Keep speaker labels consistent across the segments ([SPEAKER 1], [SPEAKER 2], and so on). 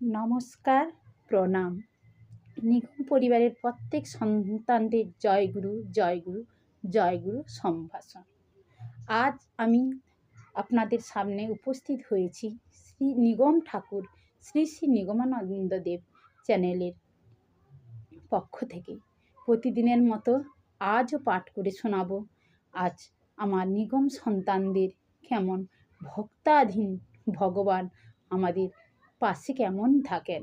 [SPEAKER 1] নমস্কার, প্রণাম। নিগম পরিবারের প্রত্যেক সন্তানদের জয়গুরু জয়গুরু জয়গুরু সম্ভাষণ। আজ আমি আপনাদের সামনে উপস্থিত হয়েছি শ্রী নিগম ঠাকুর, শ্রী শ্রী নিগমানন্দ দেব চ্যানেলের পক্ষ থেকে। প্রতিদিনের মতো আজও পাঠ করে শোনাবো। আজ আমার নিগম সন্তানদের কেমন ভক্তাধীন ভগবান আমাদের পাশে কেমন থাকেন?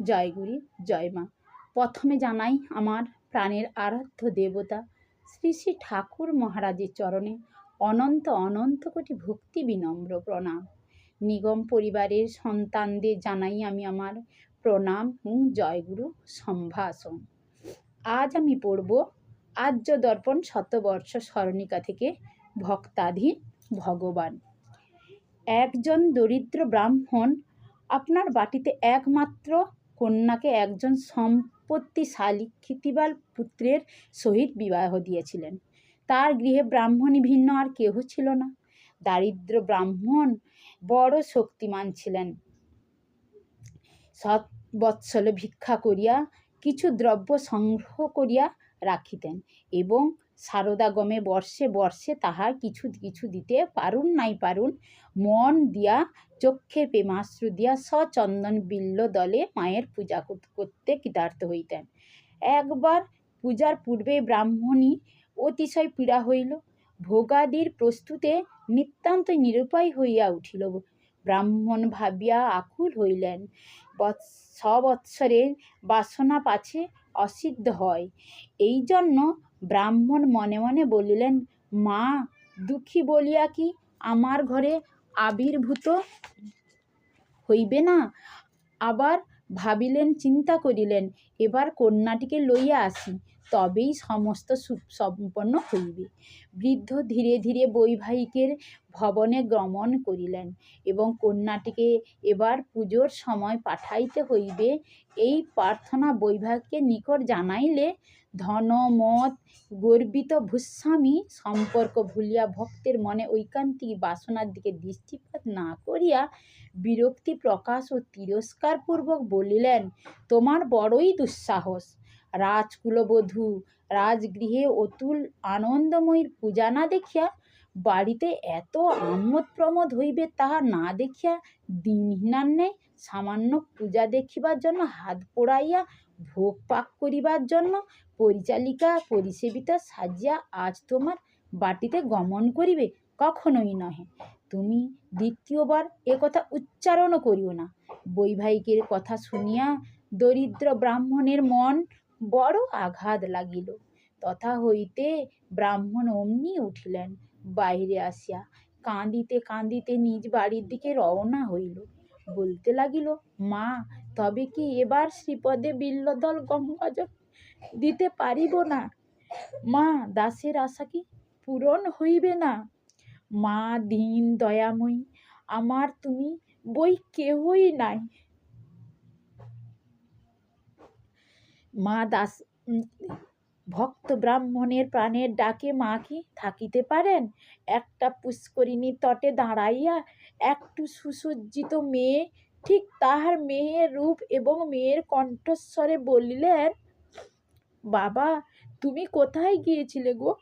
[SPEAKER 1] জয় গুরি, জয় মা। প্রথমে জানাই আমার প্রাণের আরাধ্য দেবতা শ্রী শ্রী ঠাকুর মহারাজের চরণে অনন্ত অনন্ত কোটি ভক্তি বিনম্র প্রণাম। নিগম পরিবারের সন্তানদের জানাই আমি আমার প্রণাম ও জয়গুরু সম্ভাষণ। আজ আমি পড়ব আর্য দর্পণ শতবর্ষ স্মরণিকা থেকে ভক্তাধীন ভগবান। একজন দরিদ্র ব্রাহ্মণ, আপনার বাটিতে একমাত্র কন্যাকে একজন সম্পত্তিশালী ক্ষিতিবাল পুত্রের সহিত বিবাহ দিয়েছিলেন। তার গৃহে ব্রাহ্মণী ভিন্ন, আর কেহ ছিল না। দারিদ্র ব্রাহ্মণ বড় শক্তিমান ছিলেন। সৎ বৎসলে ভিক্ষা করিয়া কিছু দ্রব্য সংগ্রহ করিয়া রাখিতেন এবং সারদাগমে বর্ষে বর্ষে তাহা কিছু কিছু দিতে পারুন নাই পারুন, মন দিয়া, চক্ষে প্রেমাশ্রু দিয়া সচন্দন বিল্ল দলে মায়ের পূজা করতে কৃতার্থ হইতেন। একবার পূজার পূর্বে ব্রাহ্মণী অতিশয় পীড়া হইল, ভোগাদির প্রস্তুতে নিতান্ত নিরুপায় হইয়া উঠিল। ব্রাহ্মণ ভাবিয়া আকুল হইলেন সবৎসরের বাসনা পাছে অসিদ্ধ হয়। এই জন্য ব্রাহ্মণ মনে মনে বলিলেন, মা, দুঃখী বলিয়া কি আমার ঘরে আবির্ভূত হইবে না? আবার ভাবিলেন, চিন্তা করিলেন, এবার কন্যাটিকে লইয়া আসি। তবেই সমস্ত সম্পন্ন হইবে। বৃদ্ধ ধীরে ধীরে বৈবাহিকের ভবনে গমন করিলেন এবং কন্যাটিকে এবার পুজোর সময় পাঠাইতে হইবে। এই প্রার্থনা বৈবাহিকের নিকট জানাইলে ধন মত গর্বিত ভূস্বামী সম্পর্ক ভুলিয়া ভক্তের মনে ঐকান্তিক বাসনার দিকে দৃষ্টিপাত না করিয়া বিরক্তি প্রকাশ ও তিরস্কারপূর্বক বলিলেন, তোমার বড়ই দুঃসাহস। রাজকুলবধূ রাজগৃহে অতুল আনন্দময়ীর পূজা না দেখিয়া বাড়িতে এত আমোদ প্রমোদ হইবে তাহা না দেখিয়া দিনহীনান্নে সামান্য পূজা দেখিবার জন্য হাত পোড়াইয়া ভোগ পাক করিবার জন্য পরিচালিকা পরিসেবিতা সাজিয়া আজ তোমার বাটিতে গমন করিবে, কখনোই নহে। তুমি দ্বিতীয়বার এ কথা উচ্চারণও করিও না। বৈবাহিকের কথা শুনিয়া দরিদ্র ব্রাহ্মণের মন বড় আঘাত লাগিল। তথা হইতে ব্রাহ্মণ অমনি উঠিলেন বাহিরে আসিয়া। কাঁদিতে কাঁদিতে নিজ বাড়ির দিকে রওনা হইল। বলতে লাগিল, মা, তবে কি এবার শ্রীপদে বিল্লদল গঙ্গাজল দিতে পারিব না? মা, দাসের আশা কি পূরণ হইবে না? মা, দিন দয়াময়ী, আমার তুমি বই কেহই নাই। মা দাস ভক্ত ব্রাহ্মণের প্রাণের ডাকে মা কি থাকিতে পারেন? একটা পুষ্করিণী তটে দাঁড়াইয়া একটু সুসজ্জিত মেয়ে, ঠিক তাহার মেয়ের রূপ এবং মেয়ের কণ্ঠস্বরে বলিলেন, বাবা, তুমি কোথায় গিয়েছিলে গো?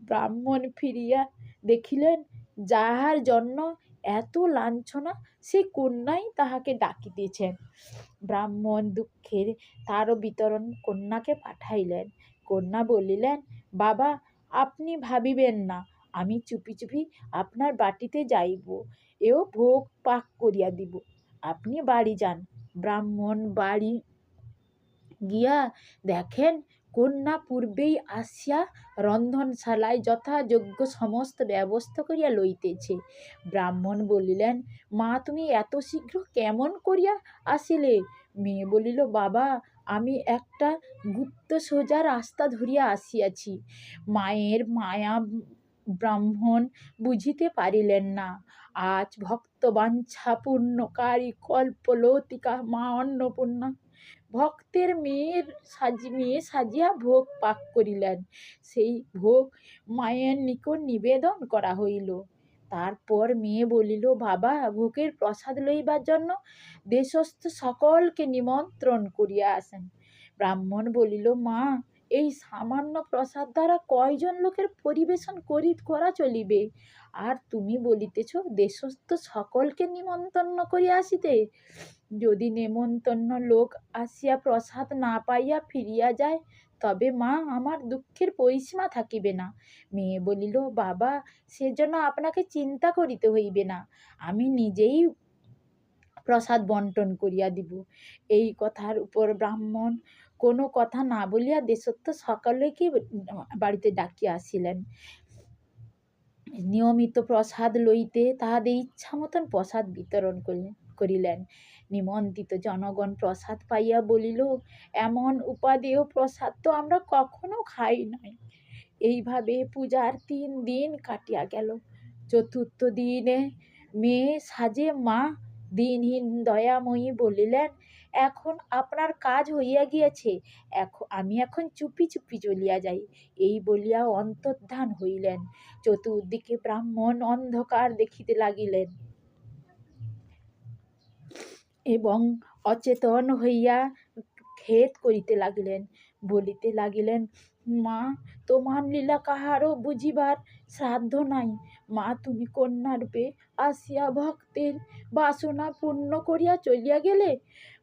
[SPEAKER 1] ব্রাহ্মণ ফিরিয়া দেখিলেন, যাহার জন্য এত লাঞ্ছনা, সেই কন্যাই তাহাকে ডাকিতেছেন ব্রাহ্মণ দুঃখের তারও বিতরণ কন্যাকে পাঠাইলেন। কন্যা বলিলেন, বাবা, আপনি ভাবিবেন না, আমি চুপি চুপি আপনার বাটিতে যাইব, এও ভোগ পাক করিয়া দিব। আপনি বাড়ি যান। ব্রাহ্মণ বাড়ি গিয়া দেখেন কন্যা পূর্বেই আসিয়া রন্ধনশালায় যথাযোগ্য সমস্ত ব্যবস্থা করিয়া লইতেছে। ব্রাহ্মণ বলিলেন, মা, তুমি এত শীঘ্র কেমন করিয়া আসিলে? মেয়ে বলিল, বাবা, আমি একটা গুপ্ত সোজা রাস্তা ধরিয়া আসিয়াছি। মায়ের মায়া ব্রাহ্মণ বুঝিতে পারিলেন না। আজ ভক্তবাঞ্ছা পূর্ণকারী কল্পলতিকা মা অন্নপূর্ণা ভক্তের মেয়ের সাজি, মেয়ে সাজিয়া ভোগ পাক করিলেন। সেই ভোগ মায়ের নিকট নিবেদন করা হইল। তারপর মেয়ে বলিল, বাবা, ভোগের প্রসাদ লইবার জন্য দেশস্থ সকলকে নিমন্ত্রণ করিয়া আসেন। ব্রাহ্মণ বলিল, মা এই সামান্য প্রসাদ দ্বারা কয়জন লোকের পরিবেশন করি, করা চলিবে? আর তুমি বলিতেছ, দেশস্থ সকলকে নিমন্ত্রণ করিয়া আসিতে। যদি নেমন্তন্ন লোক আসিয়া প্রসাদ না পাইয়া ফিরিয়া যায়, তবে মা, আমার দুঃখের পরিসীমা থাকিবে না। মেয়ে বলিল, বাবা সেজন্য আপনাকে চিন্তা করিতে হইবে না। আমি নিজেই প্রসাদ বন্টন করিয়া দিব। এই কথার উপর ব্রাহ্মণ কোনো কথা না বলিয়া দেশত্ব সকলকে বাড়িতে ডাকিয়া আসিলেন। নিয়মিত প্রসাদ লইতে তাহাদের ইচ্ছা মতন প্রসাদ বিতরণ করিলেন করিলেন। নিমন্ত্রিত জনগণ প্রসাদ পাইয়া বলিল, এমন উপাদেয় প্রসাদ তো আমরা কখনো খাই নাই এইভাবে পূজার তিন দিন কাটিয়া গেল। চতুর্থ দিনে মেয়ে সাজে মা দিনহীন দয়াময়ী বলিলেন এখন আপনার কাজ হইয়া গিয়াছে, এখন আমি এখন চুপি চুপি চলিয়া যাই। এই বলিয়া অন্তর্ধান হইলেন। চতুর্দিকে ব্রাহ্মণ অন্ধকার দেখিতে লাগিলেন। এবং অচেতন হইয়া খেদ করিতে লাগিলেন। বলিতে লাগিলেন, মা, তোমার লীলা কাহারও বুঝিবার শ্রাদ্ধ নাই। মা, তুমি কন্যারূপে আসিয়া ভক্তের বাসনা পূর্ণ করিয়া চলিয়া গেলে?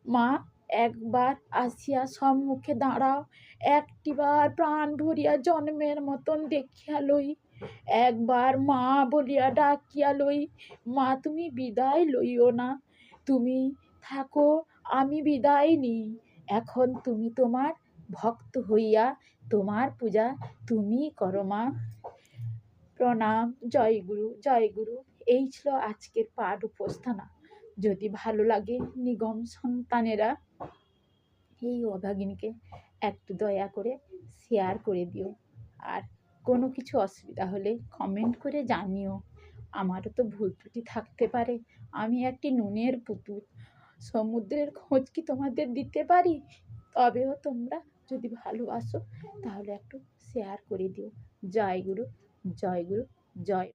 [SPEAKER 1] মা, একবার আসিয়া সম্মুখে দাঁড়াও। একটিবার প্রাণ ভরিয়া জন্মের মতন দেখিয়া লই। একবার মা বলিয়া ডাকিয়া লই, মা, তুমি বিদায় লইও না। তুমি থাকো, আমি বিদায় নিই। এখন তুমি তোমার ভক্ত হইয়া তোমার পূজা তুমি করো মা। প্রণাম। জয় গুরু জয় গুরু। এই ছিল আজকের পাঠ উপস্থানা। যদি ভালো লাগে, নিগম সন্তানেরা এই অভাগিনীকে একটু দয়া করে শেয়ার করে দিও। আর কোনো কিছু অসুবিধা হলে কমেন্ট করে জানিও। আমারও তো ভুল ত্রুটি থাকতে পারে। আমি একটি নুনের পুতুল। সমুদ্রের খোঁজ কি তোমাদের দিতে পারি? তবেও তোমরা যদি ভালোবাসো, তাহলে একটু শেয়ার করে দিও। জয় গুরু জয় গুরু, জয়।